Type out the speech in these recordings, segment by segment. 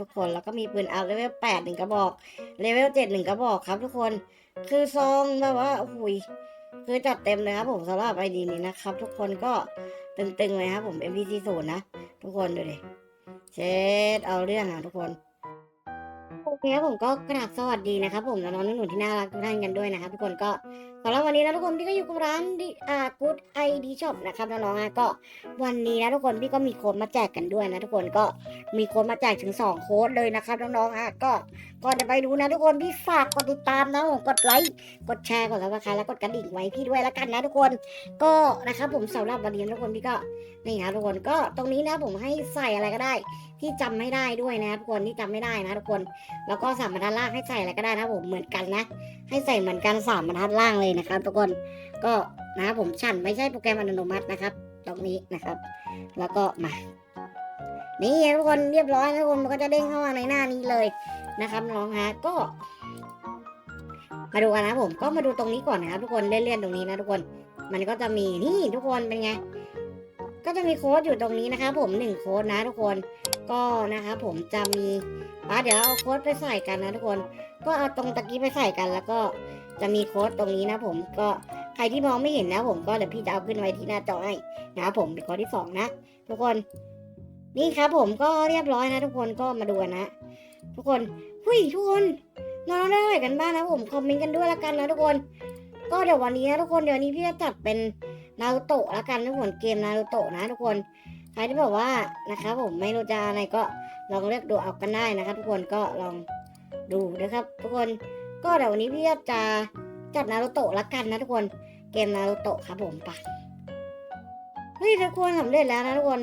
ทุกคนแล้วก็มีปืนอัพเลเวลแปดหนึ่งกระบอกเลเวลเจ็ดหนึ่งกระบอกครับทุกคนคือซองแบบว่าโอ้ยคือจัดเต็มเลยครับผมสำหรับไอดีนี้นะครับ ทุกคนก็ตึงๆเลยครับผม MPC ศูนย์นะ ทุกคนดูดิเช็ดเอาเรื่องนะทุกคน โอเคครับผมก็กราบสวัสดีนะครับผมน้องๆหนูๆที่น่ารักทุกท่านกันด้วยนะครับทุกคนก็สำหรับวันนี้นะทุกคนพี่ก็อยู่กับร้านดิอากูดไอดีช็อปนะครับน้องๆอะก็วันนี้นะทุกคนพี่ก็มีโค้ดมาแจกกันด้วยนะทุกคนก็มีโค้ดมาแจกถึง 2 โค้ดเลยนะครับน้องๆอะก็ก่อนจะไปดูนะทุกคนพี่ฝากกดติดตามนะผมกดไลค์กดแชร์กดซับสไครต์แล้วกดกระดิ่งไว้พี่ด้วยแล้วกันนะทุกคนก็นะครับผมสำหรับวันนี้นะทุกคนพี่ก็นี่ครับทุกคนก็ตรงนี้นะผมให้ใส่อะไรก็ได้ ที่จำไม่ได้ด้วยนะทุกคนที่จำไม่ได้นะทุกคนแล้วก็สามบรรทัดล่างให้ใส่อะไรก็ได้นะผมเหมือนกันนะ ให้ใส่เหมือนกันสามบรรทัดล่างเลยนะครับ ทุกคนก็นะครับผมฉันไม่ใช่โปรแกรมอัตโนมัตินะครับ ตรงนี้นะครับ แล้วก็มานี่ทุกคนเรียบร้อยนะทุกคนมันก็จะเด้งเข้ามาในหน้านี้เลยนะครับน้องฮะก็ มาดูกันนะผมก็มาดูตรงนี้ก่อนนะครับ ทุกคนเลื่อนๆตรงนี้นะทุกคน มันก็จะมีนี่ทุกคนเป็นไง ก็จะมีโค้ดอยู่ตรงนี้นะครับผมหนึ่งโค้ดนะทุกคนก็นะครับผมจะมีอะเดี๋ยวเอาโค้ดไปใส่กันนะทุกคน ก็เอาตรงตะกี้ไปใส่กัน แล้วก็จะมีโค้ดตรงนี้นะผมก็ใครที่มองไม่เห็นนะผมก็เดี๋ยวพี่จะเอาขึ้นไว้ที่หน้าจอให้นะครับผมเป็นข้อที่สองนะ ทุกคนนี่ครับผมก็เรียบร้อยนะทุกคนก็มาดูกันนะ ทุกคนหุยทุกคนน้องได้อะไรกันบ้างนะผมคอมเมนต์กันด้วยละกันนะทุกคน ก็เดี๋ยววันนี้นะทุกคนเดี๋ยวนี้พี่จะจัดเป็น นารูโตะละกันทุกคนเกมนารูโตะนะทุกคนใครที่บอกว่านะครับผมไม่รู้จะอะไรก็ลองเลือกดูเอากันได้นะครับ ทุกคนก็ลองดูนะครับ ทุกคนก็เดี๋ยววันนี้พี่จะจัดนารูโตะละกันนะทุกคนเกมนารูโตะครับผมปะเฮ้ยทุกคนสำเร็จแล้วนะทุกคน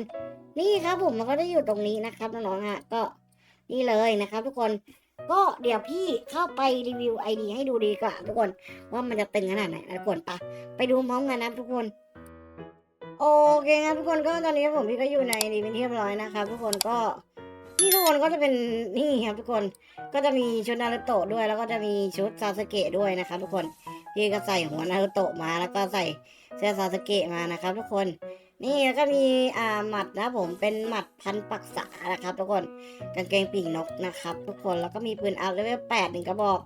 นี่ครับผมมันก็ได้อยู่ตรงนี้นะครับน้องๆฮะก็นี่เลยนะครับ ทุกคนก็เดี๋ยวพี่เข้าไปรีวิวไอดีให้ดูดีกว่าทุกคนว่ามันจะตึงขนาดไหนนะทุกคนปะไปดูพร้อมกันนะทุกคน โอเคครับทุกคนก็ตอนนี้ผมพี่ก็อยู่ในรีวิวเรียบร้อยนะครับทุกคนก็นี่ทุกคนก็จะเป็นนี่ครับทุกคนก็จะมีชุดนารุโตะด้วย แล้วก็จะมีชุดซาสเกะด้วยนะครับทุกคนพี่ก็ใส่หัวนารุโตะมา แล้วก็ใส่เสื้อซาสเกะมานะครับ ทุกคน นี่แล้วก็มีอ่าหมัดนะผมเป็นหมัดพันปักษานะครับ ทุกคนกางเกงปีกนกนะครับ ทุกคนแล้วก็มีปืนอัพเลเวลแปดหนึ่งกระบอก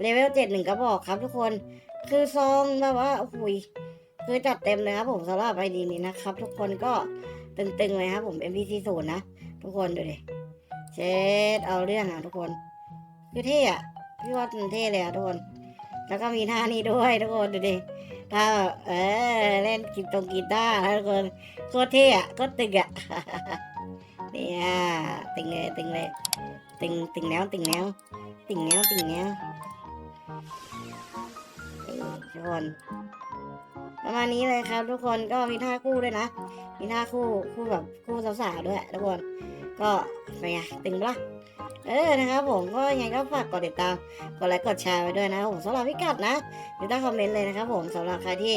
เลเวลเจ็ดหนึ่งกระบอกครับ ทุกคน คือซองแบบว่าโอ้ย คือจัดเต็มเลยครับผมสำหรับไอดีนี้นะครับ ทุกคนก็ตึงๆเลยครับผม MPC ศูนย์นะทุกคนดูดิเช็ดเอาเรื่องอะทุกคนคือเท่อะพี่ว่ามันเท่เลยอะทุกคน แล้วก็มีท่านี้ด้วยทุกคนดูดิท่าเออเล่นกีตงกีตาร์ทุกคนโคตรเท่อะโคตรตึงอะเนี่ยตึงเลยตึงเลยตึงตึงแล้วตึงแล้วตึงแล้วตึงแล้วทุกคน ประมาณนี้เลยครับ ทุกคนก็มีท่าคู่ด้วยนะ มีท่าคู่คู่แบบคู่สาวๆด้วยทุกคน ก็เป็นไงตึงปะล่ะเออนะครับผมก็ยังไงก็ฝากกดติดตามกดไลค์กดแชร์ไว้ด้วยนะผมสำหรับพิกัดนะอยู่ใต้คอมเมนต์เลยนะครับผมสำหรับใครที่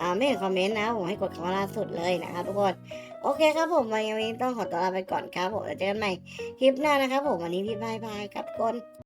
อ่าไม่เห็นคอมเมนต์นะผมให้กดคำว่าล่าสุดเลยนะครับทุกคนโอเคครับผมวันนี้ต้องขอตัวลาไปก่อนครับผมเจอกันใหม่คลิปหน้านะครับผมวันนี้พี่บายบายครับทุกคน